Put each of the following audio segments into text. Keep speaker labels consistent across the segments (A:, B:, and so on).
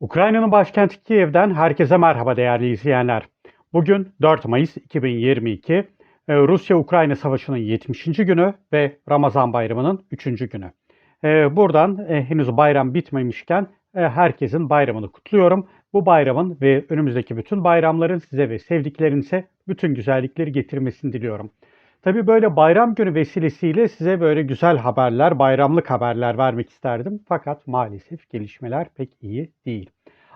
A: Ukrayna'nın başkenti Kiev'den herkese merhaba değerli izleyenler. Bugün 4 Mayıs 2022, e, Rusya-Ukrayna Savaşı'nın 70. günü ve Ramazan Bayramı'nın 3. günü. E, Buradan e, henüz bayram bitmemişken herkesin bayramını kutluyorum. Bu bayramın ve önümüzdeki bütün bayramların size ve sevdiklerinize bütün güzellikleri getirmesini diliyorum. Tabii böyle bayram günü vesilesiyle size böyle güzel haberler, bayramlık haberler vermek isterdim. Fakat maalesef gelişmeler pek iyi değil.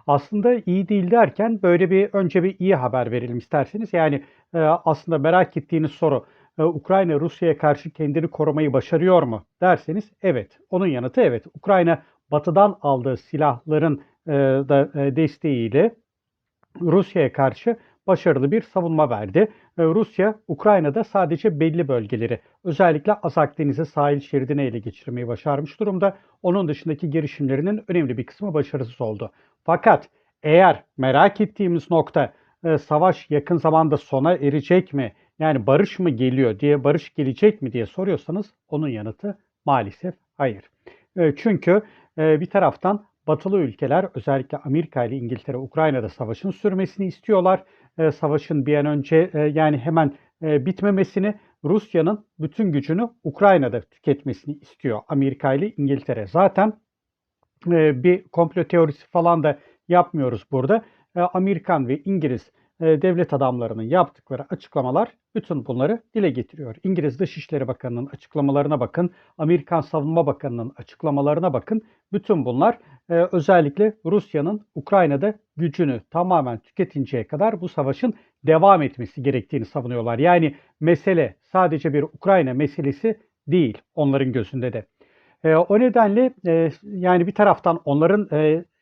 A: Aslında iyi değil derken böyle bir önce bir iyi haber verelim isterseniz. Yani e, aslında merak ettiğiniz soru e, Ukrayna Rusya'ya karşı kendini korumayı başarıyor mu derseniz evet. Onun yanıtı evet. Ukrayna batıdan aldığı silahların e, da e, desteğiyle Rusya'ya karşı başarılı bir savunma verdi. E, Rusya, Ukrayna'da sadece belli bölgeleri, özellikle Azak Denizi sahil şeridini ele geçirmeyi başarmış durumda. Onun dışındaki girişimlerinin önemli bir kısmı başarısız oldu. Fakat eğer merak ettiğimiz nokta e, savaş yakın zamanda sona erecek mi? Yani barış mı geliyor diye barış gelecek mi diye soruyorsanız onun yanıtı maalesef hayır. E, Çünkü e, bir taraftan batılı ülkeler özellikle Amerika ile İngiltere Ukrayna'da savaşın sürmesini istiyorlar. E, Savaşın bir an önce e, yani hemen e, bitmemesini Rusya'nın bütün gücünü Ukrayna'da tüketmesini istiyor Amerika ile İngiltere. Zaten e, bir komplo teorisi falan da yapmıyoruz burada. E, Amerikan ve İngiliz devlet adamlarının yaptıkları açıklamalar bütün bunları dile getiriyor. İngiliz Dışişleri Bakanı'nın açıklamalarına bakın, Amerikan Savunma Bakanı'nın açıklamalarına bakın. Bütün bunlar e, özellikle Rusya'nın Ukrayna'da gücünü tamamen tüketinceye kadar bu savaşın devam etmesi gerektiğini savunuyorlar. Yani mesele sadece bir Ukrayna meselesi değil onların gözünde de. E, o nedenle e, yani bir taraftan onların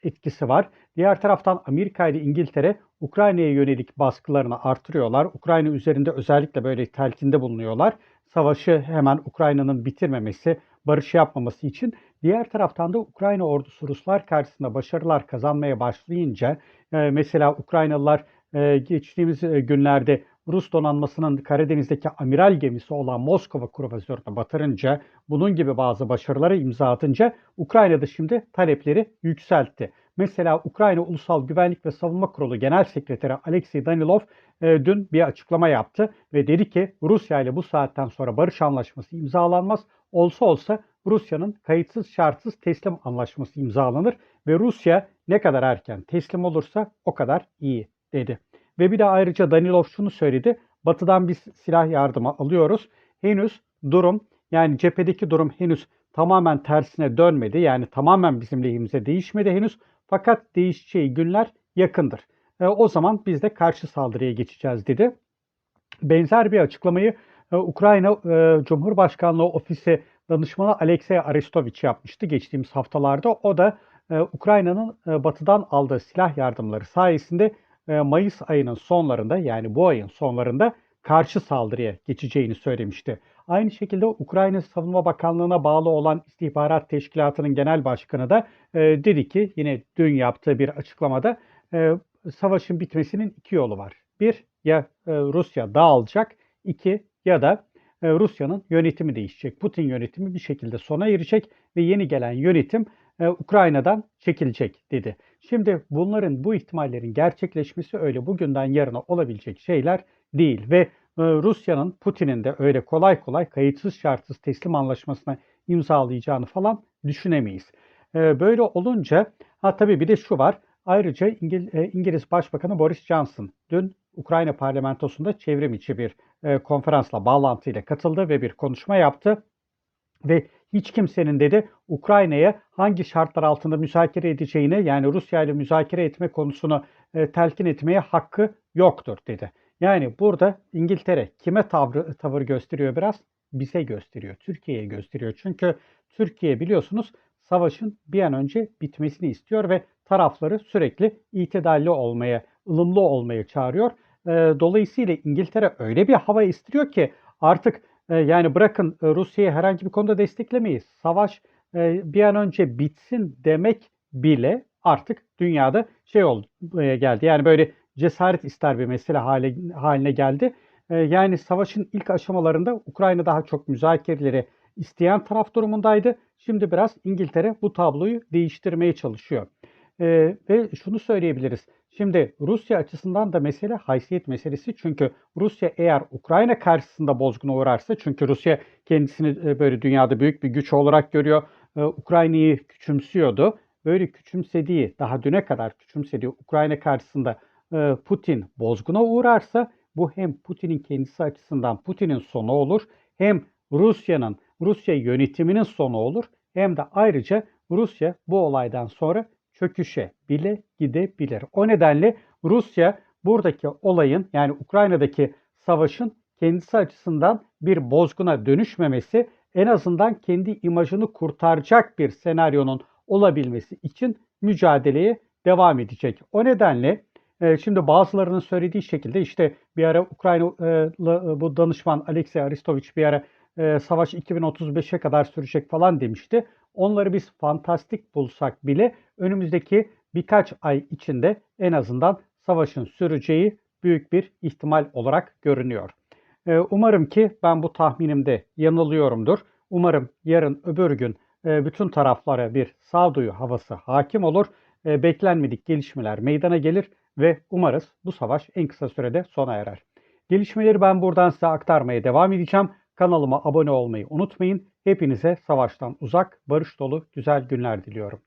A: etkisi var. Diğer taraftan Amerika ile İngiltere Ukrayna'ya yönelik baskılarını artırıyorlar. Ukrayna üzerinde özellikle böyle telkinde bulunuyorlar. Savaşı hemen Ukrayna'nın bitirmemesi, barış yapmaması için. Diğer taraftan da Ukrayna ordusu Ruslar karşısında başarılar kazanmaya başlayınca e, mesela Ukraynalılar e, geçtiğimiz e, günlerde Rus donanmasının Karadeniz'deki amiral gemisi olan Moskova kruvazörünü batırınca, bunun gibi bazı başarılara imza atınca Ukrayna'da şimdi talepleri yükseltti. Mesela Ukrayna Ulusal Güvenlik ve Savunma Kurulu Genel Sekreteri Alexey Danilov e, dün bir açıklama yaptı ve dedi ki Rusya ile bu saatten sonra barış anlaşması imzalanmaz. Olsa olsa Rusya'nın kayıtsız şartsız teslim anlaşması imzalanır ve Rusya ne kadar erken teslim olursa o kadar iyi dedi. Ve bir de ayrıca Danilov şunu söyledi. Batı'dan biz silah yardımı alıyoruz. Henüz durum yani cephedeki durum henüz tamamen tersine dönmedi. Yani tamamen bizim lehimize değişmedi henüz. Fakat değişeceği günler yakındır. E, o zaman biz de karşı saldırıya geçeceğiz dedi. Benzer bir açıklamayı e, Ukrayna e, Cumhurbaşkanlığı Ofisi danışmanı Alexey Arestovich yapmıştı geçtiğimiz haftalarda. O da e, Ukrayna'nın e, batıdan aldığı silah yardımları sayesinde e, Mayıs ayının sonlarında yani bu ayın sonlarında karşı saldırıya geçeceğini söylemişti. Aynı şekilde Ukrayna Savunma Bakanlığı'na bağlı olan İstihbarat Teşkilatı'nın genel başkanı da e, dedi ki yine dün yaptığı bir açıklamada e, savaşın bitmesinin iki yolu var. Bir ya e, Rusya dağılacak, iki ya da e, Rusya'nın yönetimi değişecek. Putin yönetimi bir şekilde sona erecek ve yeni gelen yönetim e, Ukrayna'dan çekilecek dedi. Şimdi bunların bu ihtimallerin gerçekleşmesi öyle bugünden yarına olabilecek şeyler değil ve e, Rusya'nın Putin'in de öyle kolay kolay kayıtsız şartsız teslim anlaşmasına imzalayacağını falan düşünemeyiz. E, böyle olunca ha tabii bir de şu var. Ayrıca İngil, e, İngiliz Başbakanı Boris Johnson dün Ukrayna parlamentosunda çevrim içi bir konferansla bağlantıyla katıldı ve bir konuşma yaptı. Ve hiç kimsenin dedi Ukrayna'ya hangi şartlar altında müzakere edeceğini yani Rusya ile müzakere etme konusunu telkin etmeye hakkı yoktur dedi. Yani burada İngiltere kime tavrı, tavır gösteriyor biraz? Bize gösteriyor, Türkiye'ye gösteriyor. Çünkü Türkiye biliyorsunuz savaşın bir an önce bitmesini istiyor ve tarafları sürekli itidalli olmaya, ılımlı olmaya çağırıyor. Dolayısıyla İngiltere öyle bir hava istiyor ki artık yani bırakın Rusya'yı herhangi bir konuda desteklemeyiz. Savaş bir an önce bitsin demek bile artık dünyada şey oldu geldi. Yani böyle cesaret ister bir mesele hale, haline geldi. E, yani savaşın ilk aşamalarında Ukrayna daha çok müzakereleri isteyen taraf durumundaydı. Şimdi biraz İngiltere bu tabloyu değiştirmeye çalışıyor. Ee, ve şunu söyleyebiliriz. Şimdi Rusya açısından da mesele haysiyet meselesi. Çünkü Rusya eğer Ukrayna karşısında bozguna uğrarsa çünkü Rusya kendisini e, böyle dünyada büyük bir güç olarak görüyor. Ee, Ukrayna'yı küçümsüyordu. Böyle küçümsediği, daha düne kadar küçümsediği Ukrayna karşısında e, Putin bozguna uğrarsa bu hem Putin'in kendisi açısından Putin'in sonu olur hem Rusya'nın, Rusya yönetiminin sonu olur hem de ayrıca Rusya bu olaydan sonra çöküşe bile gidebilir. O nedenle Rusya buradaki olayın yani Ukrayna'daki savaşın kendisi açısından bir bozguna dönüşmemesi en azından kendi imajını kurtaracak bir senaryonun olabilmesi için mücadeleye devam edecek. O nedenle şimdi bazılarının söylediği şekilde işte bir ara Ukraynalı bu danışman Alexey Aristovich bir ara e, savaş 2035'e kadar sürecek falan demişti. Onları biz fantastik bulsak bile önümüzdeki birkaç ay içinde en azından savaşın süreceği büyük bir ihtimal olarak görünüyor. E, umarım ki ben bu tahminimde yanılıyorumdur. Umarım yarın öbür gün e, bütün taraflara bir sağduyu havası hakim olur. E, beklenmedik gelişmeler meydana gelir ve umarız bu savaş en kısa sürede sona erer. Gelişmeleri ben buradan size aktarmaya devam edeceğim. Kanalıma abone olmayı unutmayın. Hepinize savaştan uzak, barış dolu güzel günler diliyorum.